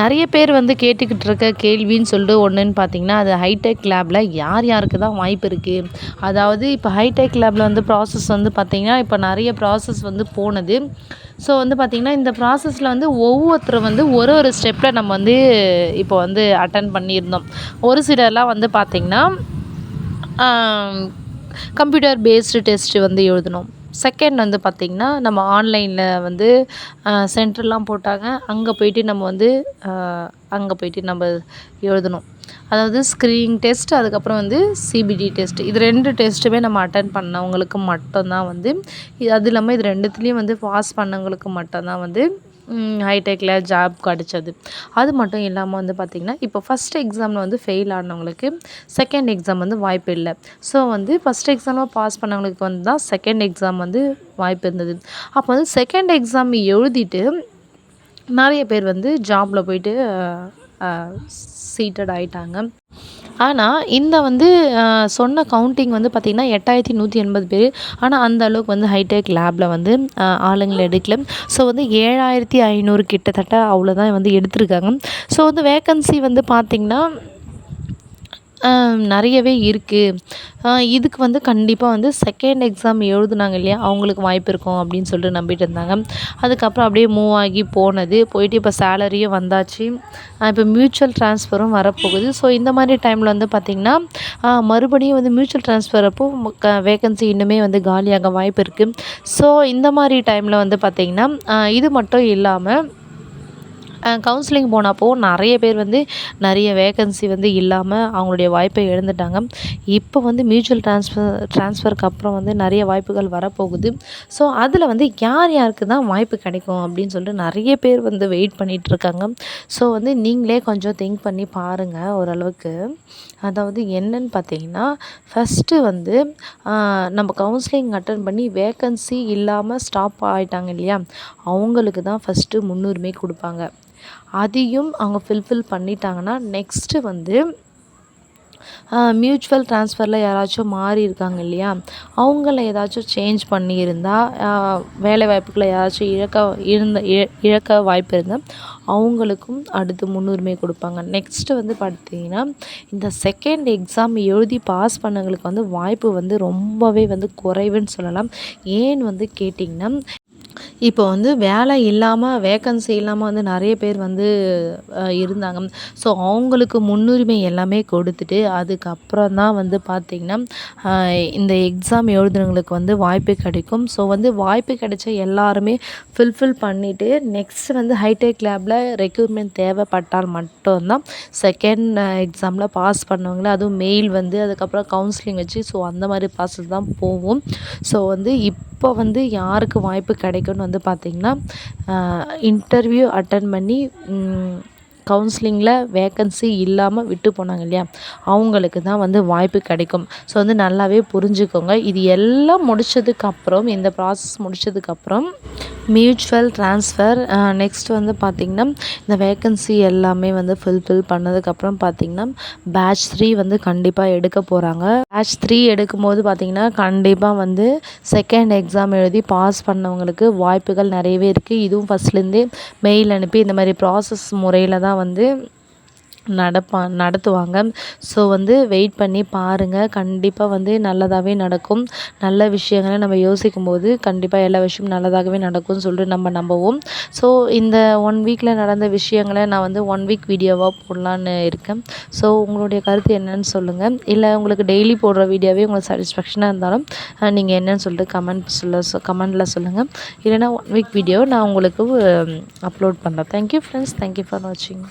நிறைய பேர் வந்து கேட்டுக்கிட்டு இருக்க கேள்வின்னு சொல்லிட்டு ஒன்றுன்னு பார்த்தீங்கன்னா அது ஹைடெக் லேபில் யார் யாருக்கு தான் வாய்ப்பு இருக்குது அதாவது இப்போ ஹைடெக் லேபில் வந்து ப்ராசஸ் வந்து பார்த்திங்கன்னா இப்போ நிறைய ப்ராசஸ் வந்து போனது. ஸோ வந்து பார்த்திங்கன்னா இந்த ப்ராசஸில் வந்து ஒவ்வொருத்தரும் வந்து ஒரு ஒரு ஸ்டெப்பில் நம்ம வந்து இப்போ வந்து அட்டன் பண்ணியிருந்தோம். ஒரு சிலர்லாம் வந்து பார்த்திங்கன்னா கம்ப்யூட்டர் பேஸ்டு டெஸ்ட்டு வந்து எழுதணும். செகண்ட் வந்து பார்த்திங்கன்னா நம்ம ஆன்லைனில் வந்து சென்டர்லாம் போட்டாங்க. அங்கே போயிட்டு நம்ம வந்து அங்கே போயிட்டு நம்ம எழுதணும். அதாவது ஸ்க்ரீனிங் டெஸ்ட் அதுக்கப்புறம் வந்து சிபிடி டெஸ்ட் இது ரெண்டு டெஸ்ட்டுமே நம்ம அட்டன் பண்ணவங்களுக்கு மட்டும்தான் வந்து இது அது இல்லாமல் இது ரெண்டுத்துலேயும் வந்து பாஸ் பண்ணவங்களுக்கு மட்டும்தான் வந்து ஹைடெக்கில் ஜாப் கிடச்சது. அது மட்டும் இல்லாமல் வந்து பார்த்திங்கன்னா இப்போ ஃபஸ்ட் எக்ஸாமில் வந்து ஃபெயில் ஆனவங்களுக்கு செகண்ட் எக்ஸாம் வந்து வாய்ப்பு இல்லை. ஸோ வந்து ஃபஸ்ட் எக்ஸாமில் பாஸ் பண்ணவங்களுக்கு வந்து தான் செகண்ட் எக்ஸாம் வந்து வாய்ப்பு இருந்தது. அப்போ வந்து செகண்ட் எக்ஸாம் எழுதிட்டு நிறைய பேர் வந்து ஜாபில் போயிட்டு சீட்டட் ஆகிட்டாங்க ஆனால் இந்த வந்து சொன்ன கவுண்டிங் வந்து பார்த்திங்கன்னா எட்டாயிரத்தி நூற்றி எண்பது பேர். ஆனால் அந்த அளவுக்கு வந்து ஹைடெக் லேபில் வந்து ஆளுங்களை எடுக்கல. ஸோ வந்து ஏழாயிரத்தி ஐநூறு கிட்டத்தட்ட அவ்வளோதான் வந்து எடுத்திருக்காங்க. ஸோ வந்து வேக்கன்சி வந்து பார்த்திங்கன்னா நிறையவே இருக்குது இதுக்கு வந்து கண்டிப்பாக வந்து செகண்ட் எக்ஸாம் எழுதுனாங்க இல்லையா? அவங்களுக்கு வாய்ப்பு இருக்கும் அப்படின்னு சொல்லிட்டு நம்பிட்டு இருந்தாங்க. அதுக்கப்புறம் அப்படியே மூவ் ஆகி போனது. போயிட்டு இப்போ சேலரியும் வந்தாச்சு. இப்போ மியூச்சுவல் ட்ரான்ஸ்ஃபரும் வரப்போகுது. ஸோ இந்த மாதிரி டைமில் வந்து பார்த்திங்கன்னா மறுபடியும் வந்து மியூச்சுவல் ட்ரான்ஸ்ஃபர் அப்போ வேகன்சி இன்னுமே வந்து காலியாக வாய்ப்பு இருக்குது ஸோ இந்த மாதிரி டைமில் வந்து பார்த்திங்கன்னா இது மட்டும் இல்லாமல் கவுன்சிலிங் போனப்போ நிறைய பேர் வந்து நிறைய வேகன்சி வந்து இல்லாமல் அவங்களுடைய வாய்ப்பை இழந்துட்டாங்க. இப்போ வந்து மியூச்சுவல் ட்ரான்ஸ்ஃபர் ட்ரான்ஸ்ஃபருக்கு அப்புறம் வந்து நிறைய வாய்ப்புகள் வரப்போகுது. ஸோ அதில் வந்து யார் யாருக்கு தான் வாய்ப்பு கிடைக்கும் அப்படின்னு சொல்லிட்டு நிறைய பேர் வந்து வெயிட் பண்ணிகிட்ருக்காங்க ஸோ வந்து நீங்களே கொஞ்சம் திங்க் பண்ணி பாருங்கள் ஓரளவுக்கு. அதாவது என்னன்னு பார்த்தீங்கன்னா ஃபஸ்ட்டு வந்து நம்ம கவுன்சிலிங் அட்டன் பண்ணி வேக்கன்சி இல்லாமல் ஸ்டாப் ஆகிட்டாங்க இல்லையா? அவங்களுக்கு தான் ஃபஸ்ட்டு முன்னுரிமை கொடுப்பாங்க. அதையும் அவங்க ஃபில்ஃபில் பண்ணிட்டாங்கன்னா நெக்ஸ்ட்டு வந்து மியூச்சுவல் ட்ரான்ஸ்ஃபரில் யாராச்சும் மாறி இருக்காங்க இல்லையா? அவங்கள ஏதாச்சும் சேஞ்ச் பண்ணியிருந்தால் வேலை வாய்ப்புகளை யாராச்சும் இழக்க இருந்த இழக்க வாய்ப்பு இருந்தால் அவங்களுக்கும் அடுத்து முன்னுரிமை கொடுப்பாங்க. நெக்ஸ்ட்டு வந்து பார்த்தீங்கன்னா இந்த செகண்ட் எக்ஸாம் எழுதி பாஸ் பண்ணவங்களுக்கு வந்து வாய்ப்பு வந்து ரொம்பவே வந்து குறைவுன்னு சொல்லலாம். ஏன் வந்து கேட்டிங்கன்னா இப்போ வந்து வேலை இல்லாமல் வேக்கன்சி இல்லாமல் வந்து நிறைய பேர் வந்து இருந்தாங்க. ஸோ அவங்களுக்கு முன்னுரிமை எல்லாமே கொடுத்துட்டு அதுக்கப்புறம் தான் வந்து பார்த்திங்கன்னா இந்த எக்ஸாம் எழுதுனவங்களுக்கு வந்து வாய்ப்பு கிடைக்கும். ஸோ வந்து வாய்ப்பு கிடைச்ச எல்லாருமே ஃபில்ஃபில் பண்ணிவிட்டு நெக்ஸ்ட் வந்து ஹைடெக் லேபில் ரெக்யூர்மெண்ட் தேவைப்பட்டால் மட்டும்தான் செகண்ட் எக்ஸாமில் பாஸ் பண்ணவங்கள அதுவும் மெயில் வந்து அதுக்கப்புறம் கவுன்சிலிங் வச்சு ஸோ அந்த மாதிரி ப்ராசஸ் தான் போகும். ஸோ வந்து இப்போ வந்து யாருக்கு வாய்ப்பு கிடைக்கும்னு வந்து பார்த்திங்கன்னா இன்டர்வியூ அட்டன் பண்ணி கவுன்சிலிங்கில் வேக்கன்சி இல்லாமல் விட்டு போனாங்க இல்லையா? அவங்களுக்கு தான் வந்து வாய்ப்பு கிடைக்கும். ஸோ வந்து நல்லாவே புரிஞ்சுக்கோங்க. இது எல்லாம் முடித்ததுக்கப்புறம் இந்த ப்ராசஸ் முடித்ததுக்கப்புறம் மியூச்சுவல் ட்ரான்ஸ்ஃபர் நெக்ஸ்ட் வந்து பார்த்திங்கன்னா இந்த வேக்கன்சி எல்லாமே வந்து ஃபுல்ஃபில் பண்ணதுக்கப்புறம் பார்த்திங்கன்னா பேட்ச் த்ரீ வந்து கண்டிப்பாக எடுக்க போகிறாங்க பேட்ச் த்ரீ எடுக்கும்போது பார்த்திங்கன்னா கண்டிப்பாக வந்து செகண்ட் எக்ஸாம் எழுதி பாஸ் பண்ணவங்களுக்கு வாய்ப்புகள் நிறையவே இருக்குது இதுவும் ஃபஸ்ட்லேருந்தே மெயில் அனுப்பி இந்த மாதிரி ப்ராசஸ் முறையில் தான் வந்து நடப்பா நடத்துவாங்க. ஸோ வந்து வெயிட் பண்ணி பாருங்கள் கண்டிப்பாக வந்து நல்லதாகவே நடக்கும். நல்ல விஷயங்களை நம்ம யோசிக்கும் போது கண்டிப்பாக எல்லா விஷயமும் நல்லதாகவே நடக்கும்னு சொல்லிட்டு நம்ம நம்புவோம். ஸோ இந்த ஒன் வீக்கில் நடந்த விஷயங்களை நான் வந்து ஒன் வீக் வீடியோவாக போடலான்னு இருக்கேன். ஸோ உங்களுடைய கருத்து என்னன்னு சொல்லுங்கள் இல்லை உங்களுக்கு டெய்லி போடுற வீடியோவே உங்களுக்கு சாட்டிஸ்ஃபேக்ஷனாக இருந்தாலும் நீங்கள் என்னன்னு சொல்லிட்டு கமெண்ட் சொல்ல கமெண்டில் சொல்லுங்கள் இல்லைனா ஒன் வீக் வீடியோ நான் உங்களுக்கு அப்லோட் பண்ணுறேன் தேங்க்யூ ஃப்ரெண்ட்ஸ் தேங்க்யூ ஃபார் வாட்சிங்